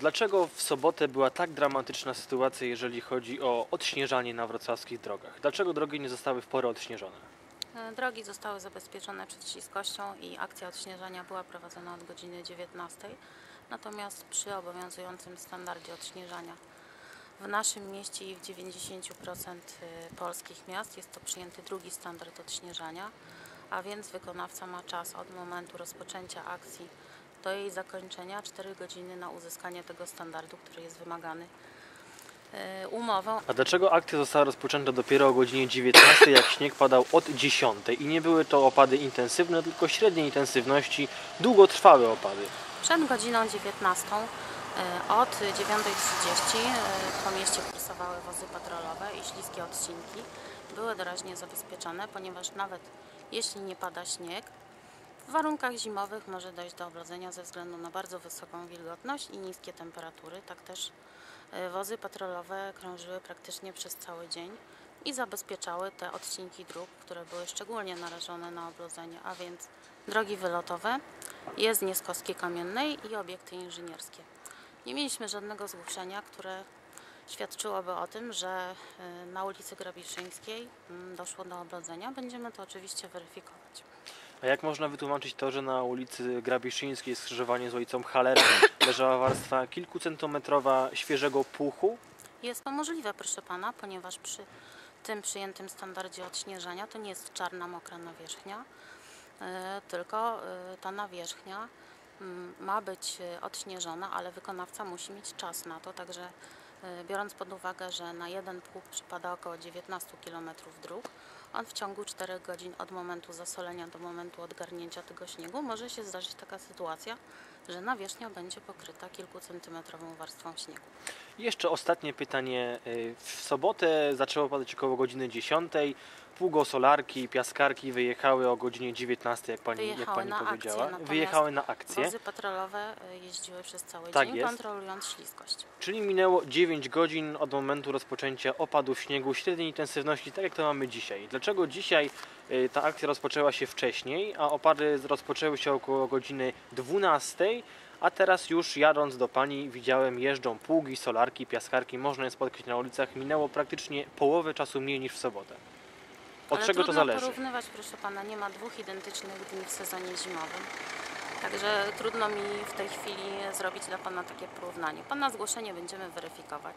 Dlaczego w sobotę była tak dramatyczna sytuacja, jeżeli chodzi o odśnieżanie na wrocławskich drogach? Dlaczego drogi nie zostały w porę odśnieżone? E, Drogi zostały zabezpieczone przed śliskością i akcja odśnieżania była prowadzona od godziny 19. Natomiast przy obowiązującym standardzie odśnieżania w naszym mieście i w 90% y, polskich miast jest to przyjęty drugi standard odśnieżania, a więc wykonawca ma czas od momentu rozpoczęcia akcji do jej zakończenia 4 godziny na uzyskanie tego standardu, który jest wymagany y, umową. A dlaczego akcja została rozpoczęta dopiero o godzinie 19, jak śnieg padał od 10 i nie były to opady intensywne, tylko średniej intensywności, długotrwałe opady? Przed godziną 19 y, od 9.30 y, po mieście kursowały wozy patrolowe i śliskie odcinki. Były doraźnie zabezpieczone, ponieważ nawet jeśli nie pada śnieg, w warunkach zimowych może dojść do oblodzenia ze względu na bardzo wysoką wilgotność i niskie temperatury. Tak też y, wozy patrolowe krążyły praktycznie przez cały dzień i zabezpieczały te odcinki dróg, które były szczególnie narażone na oblodzenie, a więc drogi wylotowe, jezdnie z kamiennej i obiekty inżynierskie. Nie mieliśmy żadnego zgłoszenia, które świadczyłoby o tym, że y, na ulicy Grabiszyńskiej mm, doszło do oblodzenia. Będziemy to oczywiście weryfikować. A jak można wytłumaczyć to, że na ulicy Grabiszyńskiej skrzyżowanie z ulicą Halera leżała warstwa kilkucentymetrowa świeżego puchu? Jest to możliwe, proszę pana, ponieważ przy tym przyjętym standardzie odśnieżania to nie jest czarna, mokra nawierzchnia, y, tylko y, ta nawierzchnia mm, ma być y, odśnieżona, ale wykonawca musi mieć czas na to, także biorąc pod uwagę, że na jeden pług przypada około 19 km dróg, on w ciągu 4 godzin od momentu zasolenia do momentu odgarnięcia tego śniegu może się zdarzyć taka sytuacja, że nawierzchnia będzie pokryta kilkucentymetrową warstwą śniegu. Jeszcze ostatnie pytanie. Y, W sobotę zaczęło padać około godziny 10. Pługosolarki, piaskarki wyjechały o godzinie 19, jak pani, jak pani na akcję, powiedziała. natomiast wyjechały na akcję. Wozy patrolowe y, jeździły przez cały Tak dzień, jest. kontrolując śliskość. Czyli minęło 9 godzin od momentu rozpoczęcia opadów śniegu średniej intensywności, tak jak to mamy dzisiaj. Dlaczego dzisiaj ta akcja rozpoczęła się wcześniej, a opady rozpoczęły się około godziny 12, a teraz już jadąc do pani widziałem jeżdżą pługi, solarki, piaskarki, można je spotkać na ulicach. Minęło praktycznie połowę czasu mniej niż w sobotę. Od Ale czego to trudno zależy? porównywać, proszę pana, nie ma dwóch identycznych dni w sezonie zimowym. Także trudno mi w tej chwili zrobić dla pana takie porównanie. Pana zgłoszenie będziemy weryfikować.